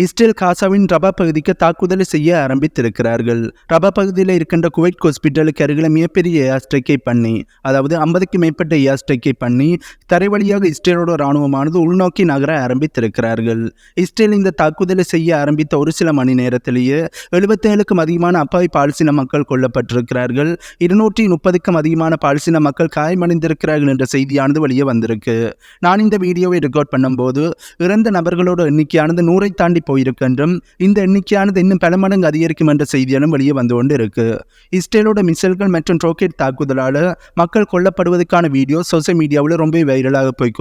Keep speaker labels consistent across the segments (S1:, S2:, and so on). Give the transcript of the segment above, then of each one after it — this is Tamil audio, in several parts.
S1: இஸ்ரேல் காசாவின் ரபா பகுதிக்கு தாக்குதலை செய்ய ஆரம்பித்திருக்கிறார்கள். ரபா பகுதியில் இருக்கின்ற குவைட் ஹாஸ்பிட்டலுக்கு அருகில் மிகப்பெரிய ஏர் ஸ்ட்ரைக்கை பண்ணி அதாவது ஐம்பதுக்கு மேற்பட்ட ஏர் ஸ்ட்ரைக்கை பண்ணி தரை வழியாக இஸ்ரேலோட இராணுவமானது உள்நோக்கி நகர ஆரம்பித்திருக்கிறார்கள். இஸ்ரேல் இந்த தாக்குதலை செய்ய ஆரம்பித்த ஒரு சில மணி நேரத்திலேயே எழுபத்தேழுக்கும் அதிகமான அப்பாவி பாலஸ்தீன மக்கள் கொல்லப்பட்டிருக்கிறார்கள். இருநூற்றி முப்பதுக்கும் அதிகமான பாலஸ்தீன மக்கள் காயமடைந்திருக்கிறார்கள் என்ற செய்தியானது வெளியே வந்திருக்கு. நான் இந்த வீடியோவை ரெக்கார்ட் பண்ணும்போது இறந்த நபர்களோட எண்ணிக்கையானது நூறை தாண்டி போயிருக்கின்றும். இந்த எண்ணிக்கையானது இன்னும் பல மடங்கு அதிகரிக்கும் என்ற செய்தியாலும் வெளியே வந்து கொண்டு இருக்கு இஸ்ரேலோட மிசைல்கள் மற்றும் ராக்கெட் தாக்குதலால் மக்கள் கொல்லப்படுவதற்கான வீடியோ சோசியல் மீடியாவில் ரொம்ப வைரலாக போய்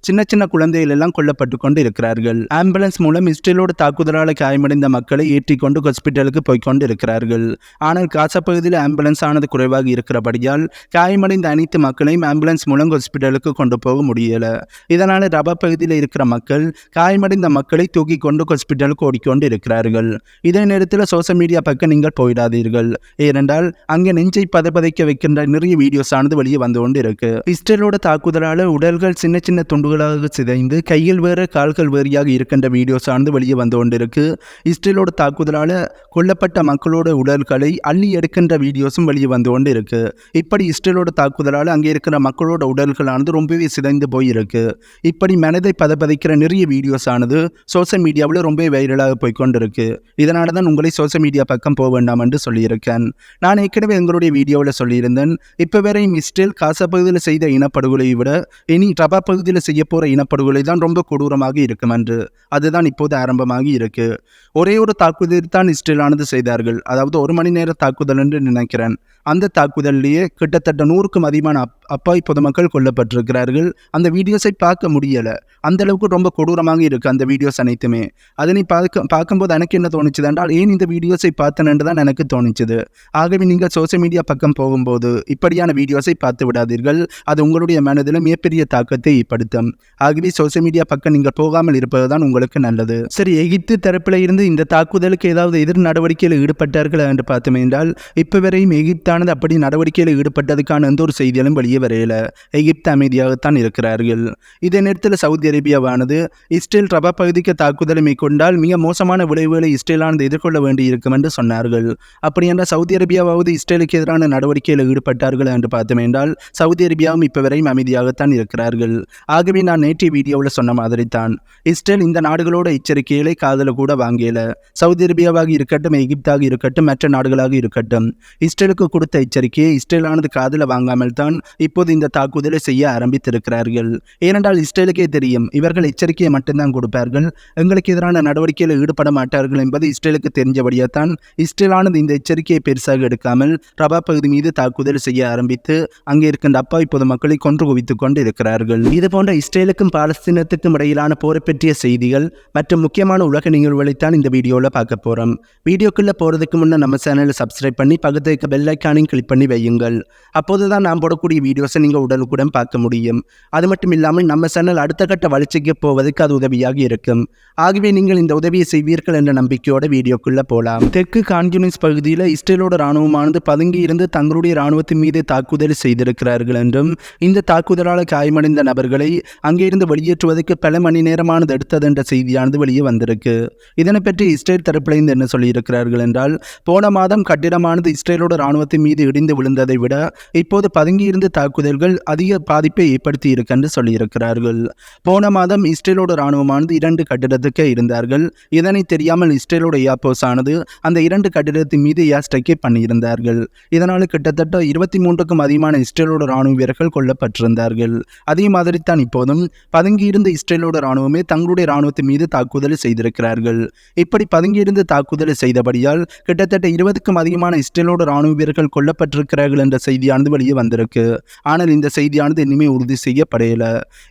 S1: சின்ன சின்ன குழந்தைகள் எல்லாம் கொல்லப்பட்டு கொண்டு இருக்கிறார்கள் ஆம்புலன்ஸ் மூலம் இஸ்ரேலோட தாக்குதலால் காயமடைந்த மக்களை ஏற்றிக்கொண்டு ஹாஸ்பிட்டலுக்கு போய்கொண்டு இருக்கிறார்கள் ஆனால் காசா பகுதியில் ஆம்புலன்ஸ் ஆனது குறைவாக இருக்கிறபடியால் காயமடைந்த அனைத்து மக்களையும் ஆம்புலன்ஸ் மூலம் ஹாஸ்பிட்டலுக்கு கொண்டு போக முடியல. இதனால் ரபா பகுதியில் இருக்கிற மக்கள் காயமடைந்த மக்களை தூக்கி கொண்டு ஹாஸ்பிட்டலுக்கு ஓடிக்கொண்டு இருக்கிறார்கள் இதே நேரத்தில் சோசியல் மீடியா பக்கம் நீங்கள் போயிடாதீர்கள். ஏனென்றால் அங்கே நெஞ்சை பதப்பதைக்க வைக்கின்ற நிறைய வீடியோஸ் ஆனது வெளியே வந்து கொண்டு இருக்கு இஸ்ரேலோட தாக்குதலால் உடல்கள் சின்ன சின்ன துண்டுகளாக சிதைந்து கையில் வேறு கால்கள் வேறியாக இருக்கின்ற வீடியோஸ் ஆனது வெளியே வந்து கொண்டு இருக்கு இஸ்ரேலோட தாக்குதலால் கொல்லப்பட்ட மக்களோட உடல்களை அள்ளி எடுக்கின்ற வீடியோஸும் வெளியே வந்து கொண்டு இருக்கு இப்படி இஸ்ரேலோட தாக்குதலால் அங்கே இருக்கிற மக்களோட உடல்களானது ரொம்பவே சிதைந்து போயிருக்கு. இப்படி மனதை பதப்பதைக்கிற நிறைய வீடியோஸ் ஆனது சோஷியல் மீடியாவில் ரொம்ப வைரலாக போய்கொண்டிருக்கு இதனால தான் உங்களை சோசியல் மீடியா பக்கம் போக வேண்டாம் என்று சொல்லியிருக்கேன். நான் ஏற்கனவே எங்களுடைய வீடியோவில் சொல்லியிருந்தேன். இப்போ வரையும் இஸ்ரேல் காசா பகுதியில் செய்த இனப்படுகொலையை விட இனி ரபா பகுதியில் செய்ய போகிற இனப்படுகொலை தான் ரொம்ப கொடூரமாக இருக்கும் என்று அதுதான் இப்போது ஆரம்பமாகி இருக்கு. ஒரே ஒரு தாக்குதல் தான் இஸ்ரேலானது செய்தார்கள். அதாவது ஒரு மணி நேர தாக்குதல் என்று நினைக்கிறேன். அந்த தாக்குதல்லையே கிட்டத்தட்ட நூறுக்கும் அதிகமான அப் அப்பாவி பொதுமக்கள் கொல்லப்பட்டிருக்கிறார்கள். அந்த வீடியோஸை பார்க்க முடியலை. அந்த அளவுக்கு ரொம்ப கொடூரமாக இருக்குது அந்த வீடியோஸ் அனைத்துமே. அதனை பார்க்க பார்க்கும்போது எனக்கு என்ன தோணுச்சுது என்றால் ஏன் இந்த வீடியோஸை பார்த்தேன் தான் எனக்கு தோணுச்சுது. ஆகவே நீங்கள் சோசியல் மீடியா பக்கம் போகும்போது இப்படியான வீடியோஸை பார்த்து விடாதீர்கள். அது உங்களுடைய மனதில் மிகப்பெரிய தாக்கத்தை ஏற்படுத்தும். ஆகவே சோசியல் மீடியா பக்கம் நீங்கள் போகாமல் இருப்பது தான் உங்களுக்கு நல்லது. சரி எகிப்து தரப்பில் இருந்து இந்த தாக்குதலுக்கு ஏதாவது எதிர் நடவடிக்கையில் ஈடுபட்டார்கள் என்று பார்த்தோம் என்றால் இப்போ வரையும் ஈரானது அப்படி நடவடிக்கையில் ஈடுபட்டதுக்கான எந்த ஒரு செய்தியாலும் வெளியே வரையில. எகிப்து அமைதியாகத்தான் இருக்கிறார்கள். இதே நேரத்தில் சவுதி அரேபியாவானது இஸ்ரேல் ரபா பகுதிக்கு தாக்குதலை மேற்கொண்டால் மிக மோசமான விளைவுகளை இஸ்ரேலானது எதிர்கொள்ள வேண்டியிருக்கும் என்று சொன்னார்கள். அப்படி என்றால் சவுதி அரேபியாவாவது இஸ்ரேலுக்கு எதிரான நடவடிக்கையில் ஈடுபட்டார்கள் என்று பார்த்தோம் என்றால் சவுதி அரேபியாவும் இப்போ வரையும் அமைதியாகத்தான் இருக்கிறார்கள். ஆகவே நான் நேற்றைய வீடியோவில் சொன்ன மாதிரி தான் இஸ்ரேல் இந்த நாடுகளோட எச்சரிக்கைகளை காதல கூட வாங்கியல சவுதி அரேபியாவாக இருக்கட்டும் எகிப்தாக இருக்கட்டும் மற்ற நாடுகளாக இருக்கட்டும் இஸ்ரேலுக்கு கொடுத்த எச்சரிக்கையை இஸ்ரேலானது காதல வாங்காமல் தான் இப்போது இந்த தாக்குதலை செய்ய ஆரம்பித்திருக்கிறார்கள். ஏனென்றால் இஸ்ரேலுக்கே தெரியும் இவர்கள் எச்சரிக்கையை மட்டும்தான் கொடுப்பார்கள். எங்களுக்கு எதிரான நடவடிக்கையில் ஈடுபட மாட்டார்கள் என்பது இஸ்ரேலுக்கு தெரிஞ்சபடியாக தான் இஸ்ரேலானது இந்த எச்சரிக்கையை பெருசாக எடுக்காமல் ரபா பகுதி மீது தாக்குதல் செய்ய ஆரம்பித்து அங்கே இருக்கின்ற அப்பாவி பொதுமக்களை கொன்று குவித்துக் கொண்டு இருக்கிறார்கள் இதுபோன்ற இஸ்ரேலுக்கும் பாலஸ்தீனத்துக்கும் இடையிலான போரை பற்றிய செய்திகள் மற்றும் முக்கியமான உலக நிகழ்வுகளைத்தான் இந்த வீடியோவில் பார்க்க போகிறோம் வீடியோக்குள்ளே போகிறதுக்கு முன்னே நம்ம சேனலை சப்ஸ்கிரைப் பண்ணி பக்கத்து இருக்க ஐக்கானையும் கிளிக் பண்ணி வையுங்கள். அப்போது தான் நான் போடக்கூடிய வீடியோஸை நீங்கள் உடனுக்குடன் பார்க்க முடியும். அது மட்டும் இல்லாமல் நம்ம சேனல் அடுத்த கட்ட வளர்ச்சிக்கு போவதற்கு அது உதவியாக இருக்கும். ஆகவே நீங்கள் இந்த உதவியை செய்வீர்கள் என்ற நம்பிக்கையோட வீடியோக்குள்ளே போகலாம் தெற்கு கான்யூனிஸ் பகுதியில் இஸ்ரேலோட இராணுவமானது பதுங்கி இருந்து தங்களுடைய இராணுவத்தின் மீது தாக்குதல் செய்திருக்கிறார்கள் என்றும் இந்த தாக்குதலால் காயமடைந்த நபர்களை அங்கிருந்து வெளியேற்றுவதற்கு பல மணி நேரமானது எடுத்தது என்ற செய்தியானது வெளியே வந்திருக்கு. இதனை பற்றி இஸ்ரேல் தரப்பிலிருந்து என்ன சொல்லியிருக்கிறார்கள் என்றால் போன மாதம் கட்டிடமானது இஸ்ரேலோட இராணுவத்தின் மீது இடிந்து விழுந்ததை விட இப்போது பதுங்கியிருந்து தாக்குதல்கள் அதிக பாதிப்பை ஏற்படுத்தி இருக்கென்று சொல்லியிருக்கிறார்கள். போன மாதம் இஸ்ரேலோட இராணுவமானது இரண்டு கட்டிடத்துக்கே இருந்தார்கள். இதனை தெரியாமல் இஸ்ரேலோட ஏர்போர்ஸ் ஆனது அந்த இரண்டு கட்டிடத்தின் மீது ஏர் ஸ்ட்ரைக்கை பண்ணியிருந்தார்கள். இதனால் கிட்டத்தட்ட இருபத்தி மூன்றுக்கும் அதிகமான இஸ்ரேலோட இராணுவ வீரர்கள் கொல்லப்பட்டிருந்தார்கள். அதே மாதிரி தான் இப்போதும் பதுங்கியிருந்த இஸ்ரேலோட இராணுவமே தங்களுடைய இராணுவத்தின் மீது தாக்குதல் செய்திருக்கிறார்கள். இப்படி பதுங்கியிருந்து தாக்குதல் செய்தபடியால் கிட்டத்தட்ட இருபதுக்கும் அதிகமான இஸ்ரேலோட இராணுவ வீரர்கள் கொல்லப்பட்டிருக்கிறார்கள் என்ற செய்தியானது வெளியே வந்திருக்கு. ஆனால் இந்த செய்தியானது இனிமேல் உறுதி செய்யப்படையல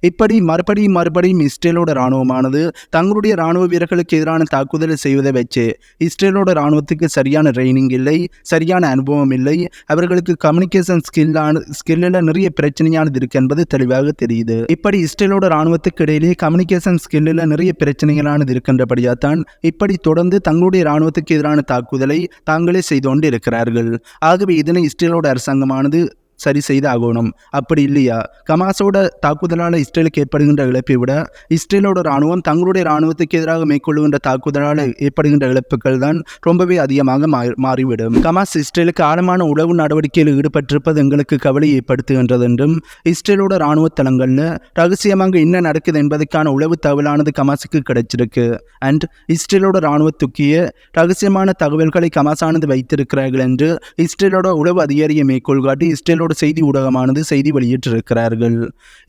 S1: இப்படி மறுபடியும் மறுபடியும் இஸ்ரேலோட இராணுவமானது தங்களுடைய இராணுவ வீரர்களுக்கு எதிரான தாக்குதலை செய்வதை வச்சு இஸ்ரேலோட இராணுவத்துக்கு சரியான ட்ரைனிங் இல்லை சரியான அனுபவம் இல்லை. அவர்களுக்கு கம்யூனிகேஷன் ஸ்கில்லான ஸ்கில்லில் நிறைய பிரச்சனையானது இருக்கு என்பது தெளிவாக தெரியுது. இப்படி இஸ்ரேலோட இராணுவத்துக்கு இடையிலே கம்யூனிகேஷன் ஸ்கில்லில் நிறைய பிரச்சனைகளானது இருக்கின்றபடியாக தான் இப்படி தொடர்ந்து தங்களுடைய இராணுவத்துக்கு எதிரான தாக்குதலை தாங்களே செய்து கொண்டு இருக்கிறார்கள் ஆகவே ஆகவே இதனை இஸ்ரேலோட அரசாங்கமானது சரி செய்து ஆகணும் அப்படி இல்லையா? கமாஸோட தாக்குதலால் இஸ்ரேலுக்கு ஏற்படுகின்ற இழப்பை விட இஸ்ரேலோட இராணுவம் தங்களுடைய இராணுவத்துக்கு எதிராக மேற்கொள்ளுகின்ற தாக்குதலால் ஏற்படுகின்ற இழப்புகள் தான் ரொம்பவே அதிகமாக மாறிவிடும். கமாஸ் இஸ்ரேலுக்கு ஆழமான உளவு நடவடிக்கையில் ஈடுபட்டிருப்பது எங்களுக்கு கவலை ஏற்படுத்துகின்றது என்றும் இஸ்ரேலோட இராணுவ தளங்களில் ரகசியமாக என்ன நடக்குது என்பதற்கான உளவு தகவலானது கமாஸுக்கு கிடைச்சிருக்கு. அண்ட் இஸ்ரேலோட இராணுவத்துக்கிய ரகசியமான தகவல்களை கமாஸானது வைத்திருக்கிறார்கள் என்று இஸ்ரேலோட உளவு அதிகாரியை மேற்கோள் காட்டி இஸ்ரேலோட செய்தி ஊடகமானது செய்தி வெளியிட்டிருக்கிறார்கள்.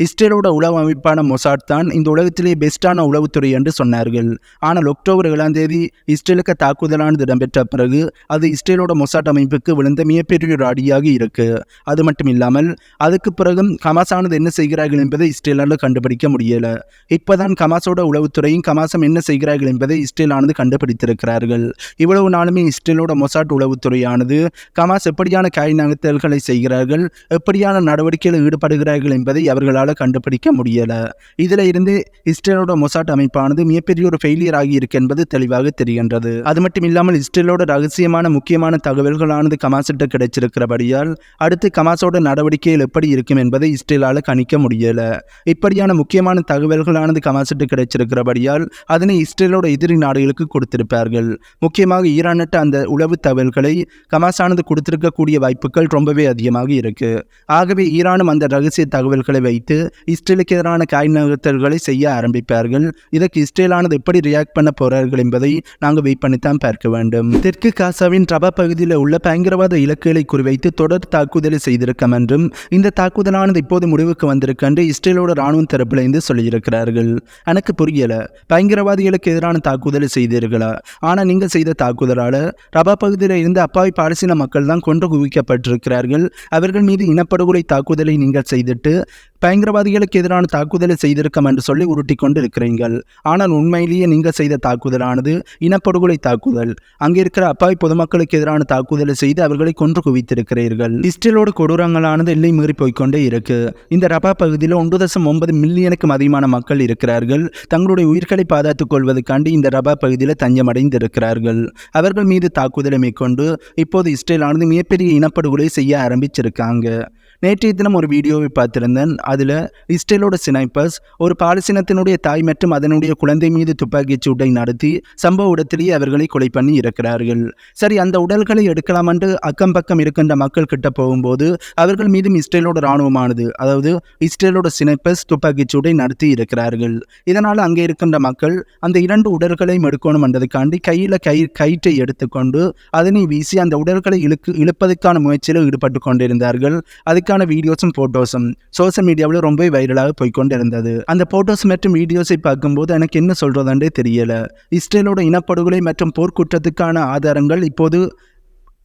S1: இஸ்ரேலோட உளவு அமைப்பான மொசாட் தான் இந்த உலகத்திலே பெஸ்டான உளவுத்துறை என்று சொன்னார்கள். ஆனால் அக்டோபர் ஏழாம் தேதி இஸ்ரேலுக்கு தாக்குதலானது இடம்பெற்ற பிறகு அது இஸ்ரேலோட மொசாட் அமைப்புக்கு விழுந்த மிகப்பெரிய ஒரு அடியாக இருக்கு. அது மட்டும் இல்லாமல் அதுக்கு பிறகும் கமாசானது என்ன செய்கிறார்கள் என்பதை இஸ்ரேலால் கண்டுபிடிக்க முடியல. இப்போதான் கமாஸோட உளவுத்துறையும் கமாசம் என்ன செய்கிறார்கள் என்பதை இஸ்ரேலானது கண்டுபிடித்திருக்கிறார்கள். இவ்வளவு நாளுமே இஸ்ரேலோட மொசாட் உளவுத்துறையானது கமாஸ் எப்படியான காய் நகர்த்தல்களை செய்கிறார்கள்? எப்படியான நடவடிக்கையில் ஈடுபடுகிறார்கள் என்பதை அவர்களால் கண்டுபிடிக்க முடியல. இதில் இருந்து இஸ்ரேலோட மொசாட் அமைப்பானது மிகப்பெரிய ஒரு ஃபெயிலியர் ஆகி இருக்கு என்பது தெளிவாக தெரிகின்றது. அது மட்டும் இல்லாமல் இஸ்ரேலோட ரகசியமான முக்கியமான தகவல்களானது கமாசிட்ட கிடைச்சிருக்கிறபடியால் அடுத்து கமாஸோட நடவடிக்கைகள் எப்படி இருக்கும் என்பதை இஸ்ரேலால் கணிக்க முடியல. இப்படியான முக்கியமான தகவல்களானது கமாசிட்டு கிடைச்சிருக்கிறபடியால் அதனை இஸ்ரேலோட எதிரி நாடுகளுக்கு கொடுத்திருப்பார்கள். முக்கியமாக ஈரானிட்ட அந்த உளவு தகவல்களை கமாஸானது கொடுத்திருக்கக்கூடிய வாய்ப்புகள் ரொம்பவே அதிகமாக இருக்கு. இருக்கு. ஆகவே ஈரானும் அந்த ரகசிய தகவல்களை வைத்து இஸ்ரேலுக்கு எதிரான காய் நகர்த்தல்களை செய்ய ஆரம்பிப்பார்கள். இதற்கு இஸ்ரேலானது எப்படி ரியாக்ட் பண்ண போறார்கள் என்பதை நாங்கள் வெயிட் பண்ணித்தான் பார்க்க வேண்டும். தெற்கு காசாவின் ரபா பகுதியில் உள்ள பயங்கரவாத இலக்குகளை குறிவைத்து தொடர் தாக்குதலை செய்திருக்கம் என்றும் இந்த தாக்குதலானது இப்போது முடிவுக்கு வந்திருக்கு என்று இஸ்ரேலோட ராணுவம் தரப்பில் இருந்து சொல்லியிருக்கிறார்கள். எனக்கு புரியல. பயங்கரவாதிகளுக்கு எதிரான தாக்குதலை செய்தீர்களா? ஆனால் நீங்கள் செய்த தாக்குதலால் ரபா பகுதியில் இருந்து அப்பாவி பாலசீன மக்கள் தான் கொன்று குவிக்கப்பட்டிருக்கிறார்கள். அவர்கள் மீது இனப்படுகொலை தாக்குதலை நீங்கள் செய்துட்டு பயங்கரவாதிகளுக்கு எதிரான தாக்குதலை செய்திருக்கம் என்று சொல்லி உருட்டி கொண்டு இருக்கிறீர்கள் ஆனால் உண்மையிலேயே நீங்கள் செய்த தாக்குதலானது இனப்படுகொலை தாக்குதல். அங்கே இருக்கிற அப்பாவி பொதுமக்களுக்கு எதிரான தாக்குதலை செய்து அவர்களை கொன்று குவித்திருக்கிறீர்கள். இஸ்ரேலோட கொடூரங்களானது எல்லை மீறி போய்க்கொண்டே இருக்கு. இந்த ரபா பகுதியில் ஒன்று தசம் ஒன்பது மில்லியனுக்கும் அதிகமான மக்கள் இருக்கிறார்கள். தங்களுடைய உயிர்களை பாதுகாத்துக் கொள்வதற்காண்டி இந்த ரபா பகுதியில் தஞ்சமடைந்து இருக்கிறார்கள் அவர்கள் மீது தாக்குதலை மேற்கொண்டு இப்போது இஸ்ரேலானது மிகப்பெரிய இனப்படுகொலை செய்ய ஆரம்பிச்சிருக்காங்க. ange நேற்றைய தினம் ஒரு வீடியோவை பார்த்திருந்தேன். அதில் இஸ்ரேலோட சினைப்பர்ஸ் ஒரு பாலஸ்தீனத்தினுடைய தாய் மற்றும் அதனுடைய குழந்தை மீது துப்பாக்கிச் சூட்டை நடத்தி சம்பவ இடத்திலேயே அவர்களை கொலை பண்ணி இருக்கிறார்கள் சரி அந்த உடல்களை எடுக்கலாம் என்று அக்கம் பக்கம் இருக்கின்ற மக்கள் கிட்ட போகும்போது அவர்கள் மீதும் இஸ்ரேலோட இராணுவமானது அதாவது இஸ்ரேலோட சினைப்பர்ஸ் துப்பாக்கிச் சூட்டை நடத்தி இருக்கிறார்கள் இதனால் அங்கே இருக்கின்ற மக்கள் அந்த இரண்டு உடல்களையும் எடுக்கணும் என்றதுக்காண்டி கையில் கை கயிற்றை எடுத்துக்கொண்டு அதனை வீசி அந்த உடல்களை இழுக்கு இழுப்பதற்கான முயற்சியில் ஈடுபட்டு கொண்டிருந்தார்கள். அதுக்கு அதுக்கான வீடியோஸும் ஃபோட்டோஸும் சோஷியல் மீடியாவில் ரொம்ப வைரலாக போய்கொண்டு இருந்தது அந்த ஃபோட்டோஸ் மற்றும் வீடியோஸை பார்க்கும்போது எனக்கு என்ன சொல்கிறதுன்றே தெரியல. இஸ்ரேலோட இனப்படுகொலை மற்றும் போர்க்குற்றத்துக்கான ஆதாரங்கள் இப்போது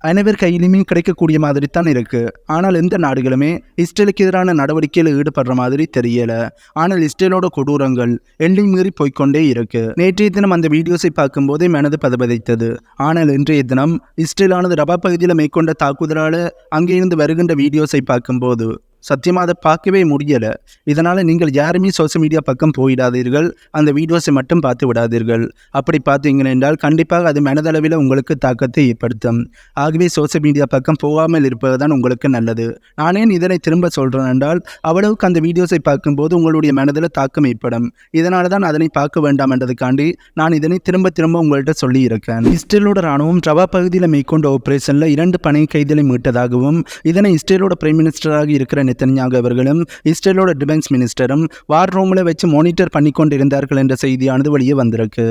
S1: அனைவர் கையிலுமே கிடைக்கக்கூடிய மாதிரி தான் இருக்குது ஆனால் எந்த நாடுகளுமே இஸ்ரேலுக்கு எதிரான நடவடிக்கையில் ஈடுபடுற மாதிரி தெரியல. ஆனால் இஸ்ரேலோட கொடூரங்கள் எல்லை மீறி போய்கொண்டே இருக்கு. நேற்றைய தினம் அந்த வீடியோஸை பார்க்கும்போதே மனது பதபதைத்தது. ஆனால் இன்றைய தினம் இஸ்ரேலானது ரபா பகுதியில் மேற்கொண்ட தாக்குதலால் அங்கிருந்து வருகின்ற வீடியோஸை பார்க்கும்போது சத்தியமாக அதை பார்க்கவே முடியலை. இதனால் நீங்கள் யாருமே சோசியல் மீடியா பக்கம் போயிடாதீர்கள். அந்த வீடியோஸை மட்டும் பார்த்து விடாதீர்கள். அப்படி பார்த்தீங்க என்றால் கண்டிப்பாக அது மனதளவில் உங்களுக்கு தாக்கத்தை ஏற்படுத்தும். ஆகவே சோசியல் மீடியா பக்கம் போகாமல் இருப்பது தான் உங்களுக்கு நல்லது. நான் ஏன் இதனை திரும்ப சொல்கிறேன் என்றால் அவ்வளவுக்கு அந்த வீடியோஸை பார்க்கும்போது உங்களுடைய மனதில் தாக்கம் ஏற்படும். இதனால தான் அதனை பார்க்க வேண்டாம் என்றதுக்காண்டி நான் இதனை திரும்ப திரும்ப உங்கள்கிட்ட சொல்லியிருக்கேன். இஸ்ரேலோட ராணுவம் ரவா பகுதியில் மேற்கொண்ட ஆபரேஷனில் இரண்டு பனை கைதிகளை மீட்டதாகவும் இதனை இஸ்ரேலோட பிரைம் மினிஸ்டராக இருக்கிற நெத்தன்யாக அவர்களும் இஸ்ரேலோட டிஃபென்ஸ் மினிஸ்டரும் வார் ரூமில் வச்சு மானிட்டர் பண்ணி கொண்டிருந்தார்கள் என்ற செய்தியானது வெளியே வந்திருக்கு.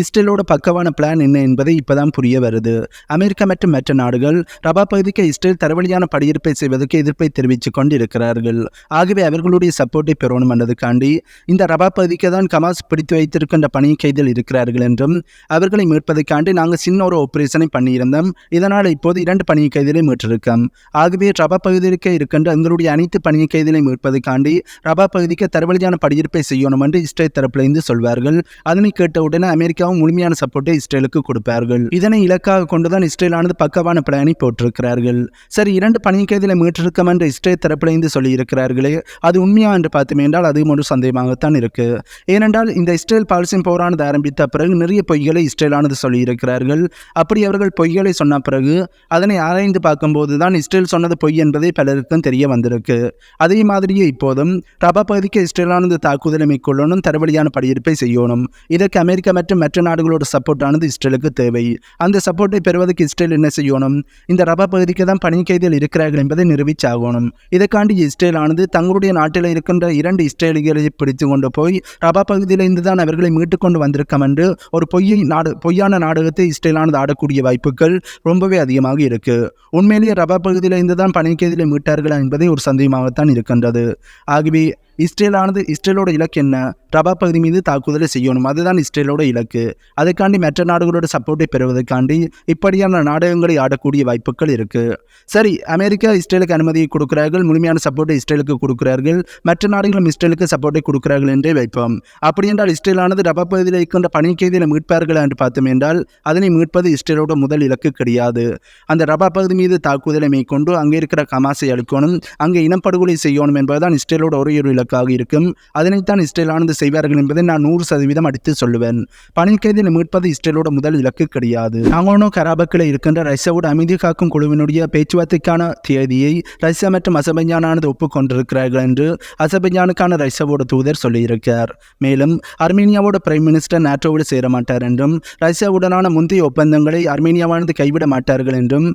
S1: இஸ்ரேலோட பக்கவான பிளான் என்ன என்பதை இப்போதான் புரிய வருது. அமெரிக்கா மற்றும் மற்ற நாடுகள் ரபா பகுதிக்கு இஸ்ரேல் தரவழியான படியிருப்பை செய்வதற்கு எதிர்ப்பை தெரிவித்துக் கொண்டிருக்கிறார்கள். ஆகவே அவர்களுடைய சப்போர்ட்டை பெறணும் என்பதுக்காண்டி இந்த ரபா பகுதிக்கு தான் கமாஸ் பிடித்து வைத்திருக்கின்ற பணி கைதில் இருக்கிறார்கள் என்றும் அவர்களை மீட்பதற்காண்டி நாங்கள் சின்ன ஒரு ஆபரேஷனை பண்ணியிருந்தோம். இதனால் இப்போது இரண்டு பணி கைதிலே மீட்டிருக்கோம். ஆகவே ரபா பகுதிக்கு இருக்கின்ற எங்களுடைய அணி அனைத்து பணிய கைதிகளையும் மீட்பதற்காண்டி ரபா பகுதிக்கு தரவழியான படியிருப்பை செய்யணும் என்று இஸ்ரேல் தரப்பிலிருந்து சொல்வார்கள். அதனை கேட்டவுடனே அமெரிக்காவும் முழுமையான சப்போர்ட்டை இஸ்ரேலுக்கு கொடுப்பார்கள். இதனை இலக்காக கொண்டுதான் இஸ்ரேலானது பக்கவான பிளானை போட்டிருக்கிறார்கள். சரி இரண்டு பணிய கைதிகளை மீட்டிருக்கோம் என்று இஸ்ரேல் தரப்பிலிருந்து சொல்லியிருக்கிறார்களே அது உண்மையா என்று பார்த்தோம் என்றால் அதுவும் ஒரு சந்தேகமாகத்தான் இருக்கு. ஏனென்றால் இந்த இஸ்ரேல் பாலஸ்தீன் போரானது ஆரம்பித்த பிறகு நிறைய பொய்களை இஸ்ரேலானது சொல்லியிருக்கிறார்கள். அப்படி அவர்கள் பொய்களை சொன்ன பிறகு அதனை ஆராய்ந்து பார்க்கும்போது தான் இஸ்ரேல் சொன்னது பொய் என்பதை பலருக்கும் தெரிய வந்திருக்கு. அதே மாதிரியே இப்போதும் ரபா பகுதிக்கு இஸ்ரேலானது தாக்குதலை மேற்கொள்ளணும் தரவழியான படியிருப்பை செய்யணும். இதற்கு அமெரிக்கா மற்றும் மற்ற நாடுகளோட சப்போர்ட்டானது இஸ்ரேலுக்கு தேவை. அந்த சப்போர்ட்டை பெறுவதற்கு இஸ்ரேல் என்ன செய்யணும்? இந்த ரபா பகுதிக்கு தான் பணி கைதிகள் இருக்கிறார்கள் என்பதை நிரூபிச்சாகணும். இதற்காண்டி இஸ்ரேலானது தங்களுடைய நாட்டில் இருக்கின்ற இரண்டு இஸ்ரேலிகளை பிடித்து கொண்டு போய் ரபா பகுதியிலிருந்து தான் அவர்களை மீட்டு கொண்டு வந்திருக்கோம் என்று ஒரு பொய்யை நாடு பொய்யான நாடகத்தை இஸ்ரேலானது ஆடக்கூடிய வாய்ப்புகள் ரொம்பவே அதிகமாக இருக்கு. உண்மையிலேயே ரபா பகுதியிலிருந்து தான் பணி கைதிகளை மீட்டார்களா என்பதை ஒரு சந்தேகம் அதிகமாகத்தான் இருக்கின்றது. ஆகவே இஸ்ரேலானது இஸ்ரேலோட இலக்கு என்ன? ரபா பகுதி மீது தாக்குதலை செய்யணும். அதுதான் இஸ்ரேலோட இலக்கு. அதுக்காண்டி மற்ற நாடுகளோட சப்போர்ட்டை பெறுவதற்காண்டி இப்படியான நாடகங்களை ஆடக்கூடிய வாய்ப்புகள் இருக்குது சரி அமெரிக்கா இஸ்ரேலுக்கு அனுமதியை கொடுக்கிறார்கள். முழுமையான சப்போர்ட்டை இஸ்ரேலுக்கு கொடுக்கிறார்கள். மற்ற நாடுகளும் இஸ்ரேலுக்கு சப்போர்ட்டை கொடுக்கிறார்கள் என்றே வைப்போம். அப்படி என்றால் இஸ்ரேலானது ரபா பகுதியில் இருக்கின்ற பணி மீட்பார்களா மீட்பார்கள் என்று பார்த்தோம் என்றால் அதனை மீட்பது இஸ்ரேலோட முதல் இலக்கு கிடையாது. அந்த ரபா பகுதி மீது தாக்குதலை மேற்கொண்டு அங்கே இருக்கிற கமாசை அளிக்கணும் அங்கே இனப்படுகொலை செய்யணும் என்பதுதான் இஸ்ரேலோட ஒரே ஒரு இலக்கு. இலக்காக இருக்கும். அதனைத்தான் இஸ்ரேலானது செய்வார்கள் என்பதை நான் நூறு சதவீதம் அடித்து சொல்லுவேன். பணி கைதிகளை மீட்பது இஸ்ரேலோட முதல் இலக்கு கிடையாது. நாங்கோனோ கராபக்கில் இருக்கின்ற ரஷ்யாவோட அமைதி காக்கும் குழுவினுடைய பேச்சுவார்த்தைக்கான தேதியை ரஷ்யா மற்றும் அசபைஞ்சானானது ஒப்புக்கொண்டிருக்கிறார்கள் என்று அசபைஞ்சானுக்கான ரஷ்யாவோட தூதர் சொல்லியிருக்கார். மேலும் அர்மீனியாவோட பிரைம் மினிஸ்டர் நாட்டோவோடு சேர மாட்டார் என்றும் ரஷ்யாவுடனான முந்தைய ஒப்பந்தங்களை அர்மீனியாவானது கைவிட மாட்டார்கள் என்றும்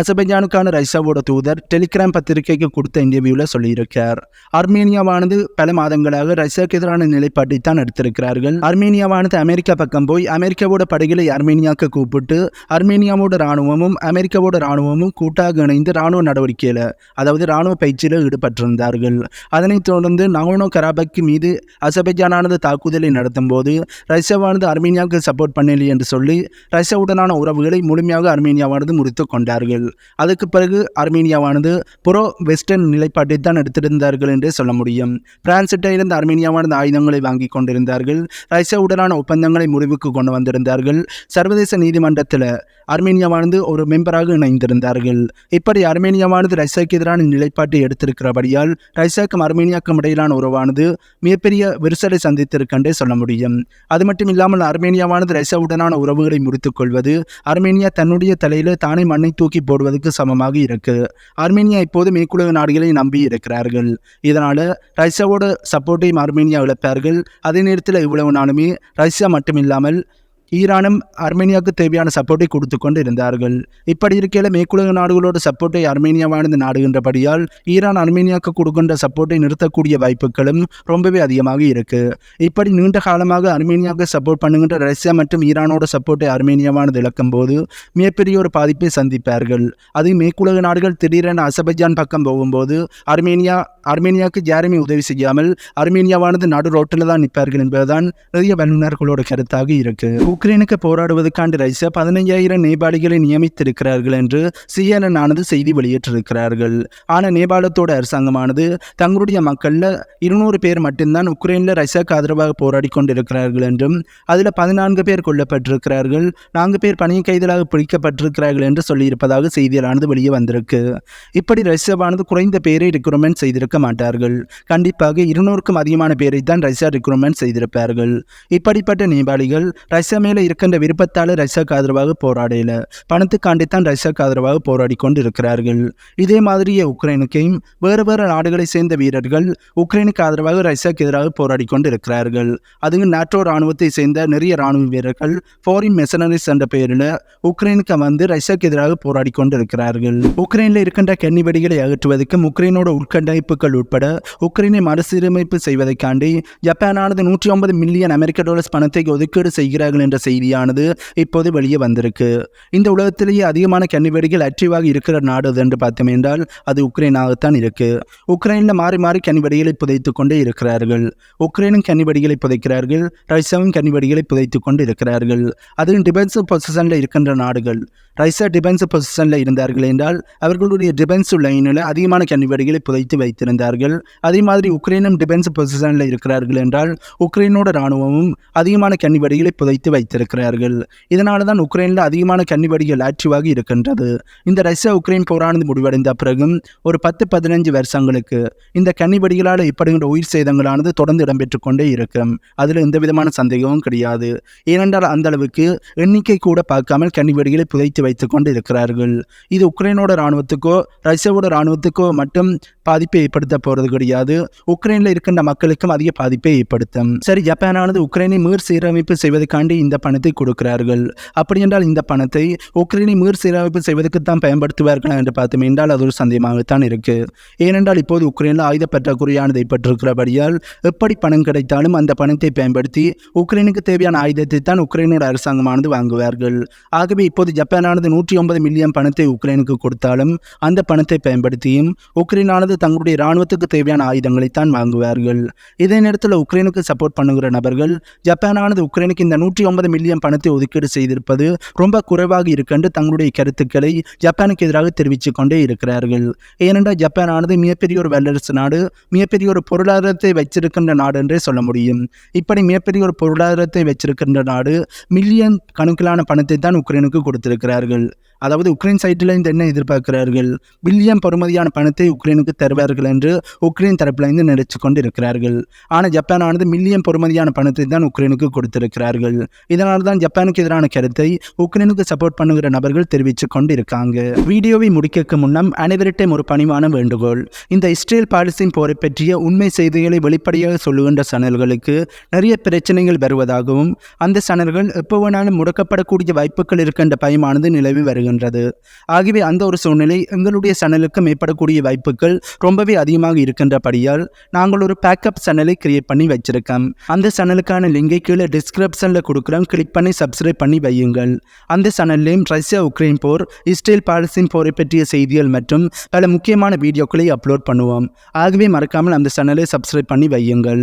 S1: அசபைஜானுக்கான ரஷ்யாவோட தூதர் டெலிகிராம் பத்திரிகைக்கு கொடுத்த இன்டர்வியூவில் சொல்லியிருக்கார். அர்மீனியாவானது பல மாதங்களாக ரஷ்யாவுக்கு எதிரான நிலைப்பாட்டை தான் எடுத்திருக்கிறார்கள். அர்மேனியாவானது அமெரிக்கா பக்கம் போய் அமெரிக்காவோட படைகளை அர்மேனியாவுக்கு கூப்பிட்டு அர்மேனியாவோட ராணுவமும் அமெரிக்காவோட ராணுவமும் கூட்டாக இணைந்து ராணுவ நடவடிக்கையில் அதாவது ராணுவ பயிற்சியில் ஈடுபட்டிருந்தார்கள். அதனைத் தொடர்ந்து நகோனோ கராபக் மீது அசபைஜானானது தாக்குதலை நடத்தும் போது ரஷ்யாவானது அர்மேனியாவுக்கு சப்போர்ட் பண்ணலை என்று சொல்லி ரஷ்யாவுடனான உறவுகளை முழுமையாக அர்மேனியாவானது முறித்து கொண்டார்கள். அதுக்கு பிறகு அர்மேனியாவானது புரோ வெஸ்டர்ன் நிலைப்பாட்டை தான் எடுத்திருந்தார்கள் என்றே சொல்ல முடியும். பிரான்சிட்ட இருந்து அர்மேனியாவானது ஆயுதங்களை வாங்கி கொண்டிருந்தார்கள் ரஷ்யாவுடனான ஒப்பந்தங்களை முடிவுக்கு கொண்டு வந்திருந்தார்கள். சர்வதேச நீதிமன்றத்தில் அர்மேனியாவானது ஒரு மெம்பராக இணைந்திருந்தார்கள். இப்படி அர்மேனியாவானது ரஷ்யாவுக்கு எதிரான நிலைப்பாட்டை எடுத்திருக்கிறபடியால் ரஷ்யாவுக்கும் அர்மேனியாவுக்கும் இடையிலான உறவானது மிகப்பெரிய விரிசலை சந்தித்திருக்கென்றே சொல்ல முடியும். அது மட்டும் இல்லாமல் அர்மேனியாவானது ரஷ்யாவுடனான உறவுகளை முறித்துக் கொள்வது அர்மேனியா தன்னுடைய தலையில் தானே மண்ணை தூக்கி போடுவதற்கு சமமாக இருக்கு. அர்மேனியா இப்போது மேற்குலக நாடுகளை நம்பி இருக்கிறார்கள். இதனால ரஷ்யாவோட சப்போர்ட்டையும் ஆர்மேனியா இழப்பார்கள். அதே நேரத்தில் இவ்வளவு நாளுமே ரஷ்யா மட்டுமில்லாமல் ஈரானும் அர்மேனியாவுக்கு தேவையான சப்போர்ட்டை கொடுத்து கொண்டு இருந்தார்கள் இப்படி இருக்கையில் மேற்குலக நாடுகளோட சப்போர்ட்டை அர்மேனியாவானது நாடுகின்றபடியால் ஈரான் அர்மேனியாவுக்கு கொடுக்கின்ற சப்போர்ட்டை நிறுத்தக்கூடிய வாய்ப்புகளும் ரொம்பவே அதிகமாக இருக்கு. இப்படி நீண்ட காலமாக அர்மேனியாவுக்கு சப்போர்ட் பண்ணுகின்ற ரஷ்யா மற்றும் ஈரானோட சப்போர்ட்டை அர்மேனியாவானது இழக்கும் போது மிகப்பெரிய ஒரு பாதிப்பை சந்திப்பார்கள். அது மேற்குலக நாடுகள் திடீரென அசபைஜான் பக்கம் போகும்போது அர்மேனியா அர்மேனியாவுக்கு யாருமே உதவி செய்யாமல் அர்மேனியாவானது நடு ரோட்டில் தான் நிற்பார்கள் என்பதுதான் நிறைய வல்லுநர்களோட கருத்தாக இருக்கு. உக்ரைனுக்கு போராடுவதற்காண்டு ரஷ்யா பதினைஞ்சாயிரம் நேபாளிகளை நியமித்திருக்கிறார்கள் என்று சிஎன்என் ஆனது செய்தி வெளியிட்டிருக்கிறார்கள். ஆனால் நேபாளத்தோட அரசாங்கமானது தங்களுடைய மக்களில் இருநூறு பேர் மட்டும்தான் உக்ரைனில் ரஷ்யாவுக்கு ஆதரவாக போராடி கொண்டிருக்கிறார்கள் என்றும் அதில் பதினான்கு பேர் கொல்லப்பட்டிருக்கிறார்கள் நான்கு பேர் பணிய கைதலாக பிடிக்கப்பட்டிருக்கிறார்கள் என்று சொல்லியிருப்பதாக செய்தியானது வெளியே வந்திருக்கு. இப்படி ரஷ்யாவானது குறைந்த பேரை ரெக்ரூட்மெண்ட் செய்திருக்க மாட்டார்கள். கண்டிப்பாக இருநூறுக்கும் அதிகமான பேரை தான் ரஷ்யா ரெக்ரூட்மெண்ட் செய்திருப்பார்கள். இப்படிப்பட்ட நேபாளிகள் ரஷ்யா மேல் இருக்கின்ற விருப்பத்தால் ரஷ்யாவுக்கு ஆதரவாக போராடல பணத்துக்காண்டி தான் ரஷ்யாவுக்கு ஆதரவாக போராடி கொண்டு இருக்கிறார்கள் இதே மாதிரியே உக்ரைனுக்கையும் வேறு வேறு நாடுகளை சேர்ந்த வீரர்கள் உக்ரைனுக்கு ஆதரவாக ரஷ்யாவுக்கு எதிராக போராடி கொண்டு இருக்கிறார்கள் அதுங்க நாட்டோ ராணுவத்தை சேர்ந்த நிறைய ராணுவ வீரர்கள் ஃபாரின் மெசனரிஸ் என்ற பெயரில் உக்ரைனுக்கு வந்து ரஷ்யாவுக்கு எதிராக போராடி கொண்டு இருக்கிறார்கள் உக்ரைனில் இருக்கின்ற கன்னிவெடிகளை அகற்றுவதற்கும் உக்ரைனோட உட்கட்டமைப்புகள் உட்பட உக்ரைனை மறுசீரமைப்பு செய்வதைக்காண்டி ஜப்பானானது நூற்றி ஐம்பது மில்லியன் அமெரிக்க டாலர்ஸ் பணத்தை ஒதுக்கீடு செய்கிறார்கள் என்ற செய்தியானது இப்போது வெளியே வந்திருக்கு. இந்த உலகத்திலேயே அதிகமான கன்னிவெடிகள் ஆக்டிவாக இருக்கிற நாடு அது என்று பார்த்தோம் என்றால் அது உக்ரைனாகத்தான் இருக்கு. உக்ரைனில் மாறி மாறி கன்னிவெடிகளை புதைத்து கொண்டே இருக்கிறார்கள். உக்ரைனும் கன்னிவெடிகளை புதைக்கிறார்கள். ரஷ்யாவும் கன்னிவெடிகளை புதைத்து கொண்டு இருக்கிறார்கள். அதுவும் டிஃபென்ஸ் பொசிஷனில் இருக்கின்ற நாடுகள். ரஷ்யா டிஃபென்ஸ் பொசிஷனில் இருந்தார்கள் என்றால் அவர்களுடைய டிஃபென்ஸ் லைனில் அதிகமான கன்னிவெடிகளை புதைத்து வைத்திருந்தார்கள். அதே மாதிரி உக்ரைனும் டிஃபென்ஸ் பொசிஷனில் இருக்கிறார்கள் என்றால் உக்ரைனோட இராணுவமும் அதிகமான கன்னிவெடிகளை புதைத்து வைத்திருக்கிறார்கள். இதனால தான் உக்ரைனில் அதிகமான கன்னிவடிகள் ஆக்டிவாக இருக்கின்றது. இந்த ரஷ்யா உக்ரைன் போரானது முடிவடைந்த பிறகும் ஒரு பத்து பதினஞ்சு வருஷங்களுக்கு இந்த கன்னிவடிகளால் இப்படிங்கிற உயிர் சேதங்களானது தொடர்ந்து இடம்பெற்று கொண்டே இருக்கும். அதில் எந்த விதமான சந்தேகமும் கிடையாது. ஏனென்றால் அந்த அளவுக்கு எண்ணிக்கை கூட பார்க்காமல் கன்னிவடிகளை புதைத்து வைத்துக் கொண்டு இருக்கிறார்கள். இது உக்ரைனோட இராணுவத்துக்கோ ரஷ்யாவோட இராணுவத்துக்கோ மட்டும் பாதிப்பை ஏற்படுத்த போகிறது கிடையாது. உக்ரைனில் இருக்கின்ற மக்களுக்கும் அதிக பாதிப்பை ஏற்படுத்தும். சரி ஜப்பானானது உக்ரைனை மீர் சீரமைப்பு செய்வதற்காண்டி இந்த பணத்தை கொடுக்கிறார்கள். அப்படி என்றால் இந்த பணத்தை உக்ரைனை மீர் சீரமைப்பு செய்வதற்குத்தான் பயன்படுத்துவார்களா என்று பார்த்தோம் என்றால் அது ஒரு சந்தேகமாகத்தான் இருக்கு. ஏனென்றால் இப்போது உக்ரைனில் ஆயுத பற்றாக்குறையானதை பெற்றிருக்கிறபடியால் எப்படி பணம் கிடைத்தாலும் அந்த பணத்தை பயன்படுத்தி உக்ரைனுக்கு தேவையான ஆயுதத்தை தான் உக்ரைனோட அரசாங்கமானது வாங்குவார்கள். ஆகவே இப்போது ஜப்பானானது நூற்றி ஒன்பது மில்லியன் பணத்தை உக்ரைனுக்கு கொடுத்தாலும் அந்த பணத்தை பயன்படுத்தியும் உக்ரைனானது தங்களுடைய இராணுவத்துக்கு தேவையான ஆயுதங்களை தான் வாங்குவார்கள். இதே நேரத்தில் உக்ரைனுக்கு சப்போர்ட் பண்ணுகிற நபர்கள் ஜப்பானானது உக்ரைனுக்கு இந்த நூற்றி ஒன்பது மில்லியன் பணத்தை ஒதுக்கீடு செய்திருப்பது ரொம்ப குறைவாக இருக்கென்று தங்களுடைய கருத்துக்களை ஜப்பானுக்கு எதிராக தெரிவித்துக் கொண்டே இருக்கிறார்கள். ஏனென்றால் ஜப்பானானது மிகப்பெரிய ஒரு வல்லரசு நாடு மிகப்பெரிய ஒரு பொருளாதாரத்தை வச்சிருக்கின்ற நாடு என்றே சொல்ல முடியும். இப்படி மிகப்பெரிய ஒரு பொருளாதாரத்தை வச்சிருக்கின்ற நாடு மில்லியன் கணக்கிலான பணத்தை தான் உக்ரைனுக்கு கொடுத்திருக்கிறார்கள். அதாவது உக்ரைன் சைட்டிலிருந்து என்ன எதிர்பார்க்கிறார்கள்? பில்லியன் பெறுமதியான பணத்தை உக்ரைனுக்கு தருவார்கள் என்று உக்ரைன் தரப்பிலிருந்து நினைச்சு கொண்டு இருக்கிறார்கள் ஆனால் ஜப்பானானது மில்லியன் பெறுமதியான பணத்தை தான் உக்ரைனுக்கு கொடுத்திருக்கிறார்கள். இதனால் தான் ஜப்பானுக்கு எதிரான கருத்தை உக்ரைனுக்கு சப்போர்ட் பண்ணுகிற நபர்கள் தெரிவித்து கொண்டு இருக்காங்க வீடியோவை முடிக்கக்கு முன்னம் அனைவரிட்டையும் ஒரு பணிவான வேண்டுகோள். இந்த இஸ்ரேல் பாலிசின் போரை பற்றிய உண்மை செய்திகளை வெளிப்படையாக சொல்லுகின்ற சேனல்களுக்கு நிறைய பிரச்சனைகள் வருவதாகவும் அந்த சேனல்கள் எப்போ வேணாலும் முடக்கப்படக்கூடிய வாய்ப்புகள் இருக்கின்ற பயமானது நிலவி வருகின்றது. ஆகவே அந்த ஒரு சூழ்நிலை எங்களுடைய சேனலுக்கு மேற்படக்கூடிய வாய்ப்புகள் ரொம்பவே அதிகமாக இருக்கின்றபடியால் நாங்கள் ஒரு பேக்கப் சேனலை கிரியேட் பண்ணி வச்சிருக்கோம். அந்த சேனலுக்கான லிங்கை கீழே டிஸ்கிரிப்ஷனில் கொடுக்குறோம் கிளிக் பண்ணி சப்ஸ்கிரைப் பண்ணி வையுங்கள். அந்த சேனல்லையும் ரஷ்யா உக்ரைன் போர் இஸ்ரேல் பாலஸ்தீன் போரை பற்றிய செய்திகள் மற்றும் பல முக்கியமான வீடியோக்களை அப்லோட் பண்ணுவோம். ஆகவே மறக்காமல் அந்த சேனலை சப்ஸ்கிரைப் பண்ணி வையுங்கள்.